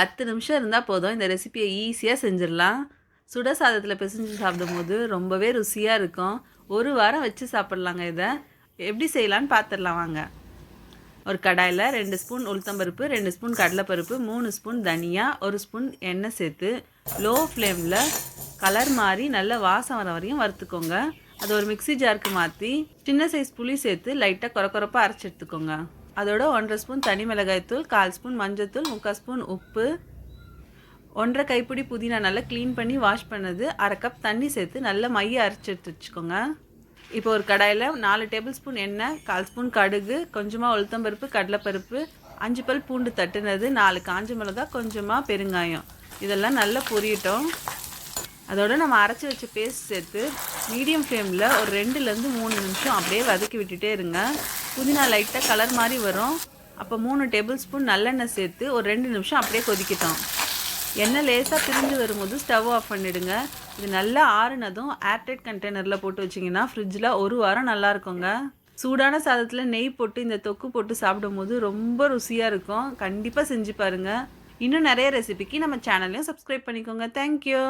பத்து நிமிஷம் இருந்தால் போதும். இந்த ரெசிபியை ஈஸியாக செஞ்சிடலாம். சுட சாதத்தில் பிசைஞ்சு சாப்பிடும்போது ரொம்பவே ருசியாக இருக்கும். ஒரு வாரம் வச்சு சாப்பிட்லாங்க இதை. எப்படி செய்யலான்னு பார்த்துடலாம் வாங்க. ஒரு கடாயில் ரெண்டு ஸ்பூன் உளுத்தம்பருப்பு ரெண்டு ஸ்பூன் கடலைப்பருப்பு மூணு ஸ்பூன் தனியா ஒரு ஸ்பூன் எண்ணெய் சேர்த்து லோ ஃப்ளேமில் கலர் மாறி நல்ல வாசம் வர வரையும் வறுத்துக்கோங்க. அது ஒரு மிக்ஸி ஜாருக்கு மாற்றி சின்ன சைஸ் புளி சேர்த்து லைட்டாக குறை குறைப்பாக அரைச்சி எடுத்துக்கோங்க. அதோட ஒன்றரை ஸ்பூன் தனி மிளகாய்த்தூள் கால் ஸ்பூன் மஞ்சத்தூள் முக்கால் ஸ்பூன் உப்பு. ஒன்றரை கைப்பிடி புதினா நல்லா க்ளீன் பண்ணி வாஷ் பண்ணது. அரை கப் தண்ணி சேர்த்து நல்லா மைய அரைச்சி எடுத்து வச்சுக்கோங்க. இப்போ ஒரு கடாயில் நாலு டேபிள் ஸ்பூன் எண்ணெய் கால் ஸ்பூன் கடுகு கொஞ்சமாக உளுத்தம்பருப்பு கடலைப்பருப்பு அஞ்சு பல் பூண்டு தட்டுனது நாலு காஞ்ச மிளகா கொஞ்சமாக பெருங்காயம். இதெல்லாம் நல்லா பொரியட்டும். அதோட நம்ம அரைச்சி வச்ச பேஸ்ட் சேர்த்து மீடியம் ஃப்ளேமில் ஒரு ரெண்டுலேருந்து மூணு நிமிஷம் அப்படியே வதக்கி விட்டுட்டே இருங்க. புதினா லைட்டாக கலர் மாதிரி வரும். அப்போ மூணு டேபிள் ஸ்பூன் நல்லெண்ணெய் சேர்த்து ஒரு ரெண்டு நிமிஷம் அப்படியே கொதிக்கிட்டோம். எண்ணெய் லேசாக பிரிஞ்சு வரும்போது ஸ்டவ் ஆஃப் பண்ணிவிடுங்க இது நல்லா ஆறுனதும் ஏர்டைட் கண்டெய்னரில் போட்டு வச்சிங்கன்னா ஃப்ரிட்ஜில் ஒரு வாரம் நல்லா இருக்குங்க. சூடான சாதத்தில் நெய் போட்டு இந்த தொக்கு போட்டு சாப்பிடும்போது ரொம்ப ருசியாக இருக்கும். கண்டிப்பாக செஞ்சு பாருங்கள் இன்னும் நிறைய ரெசிபிக்கு நம்ம சேனலையும் சப்ஸ்கிரைப் பண்ணிக்கோங்க. தேங்க்யூ